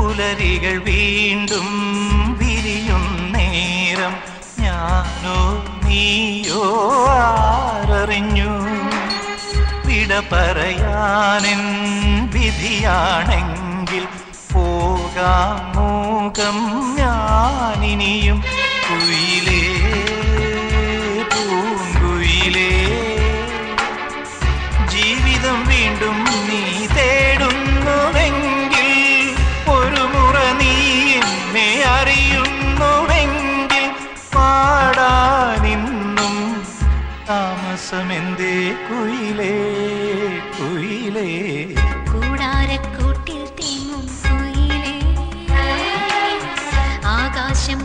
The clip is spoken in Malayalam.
പുലരികൾ വീണ്ടും വിരിയും നേരം ഞാനോ നീയോ ആരറിഞ്ഞു. വിട പറയാനിൻ വിധിയാണെങ്കിൽ പോകാമോകം മൂകം ഞാനിനിയും. കുയിലേ പൂങ്കുയിലേ. ജീവിതം വീണ്ടും നീ തേടും ദിവസമെന്തേ കുയിലേ കുയിലേ. കൂടാരക്കൂട്ടിൽ തേങ്ങും കുയിലേ. ആകാശം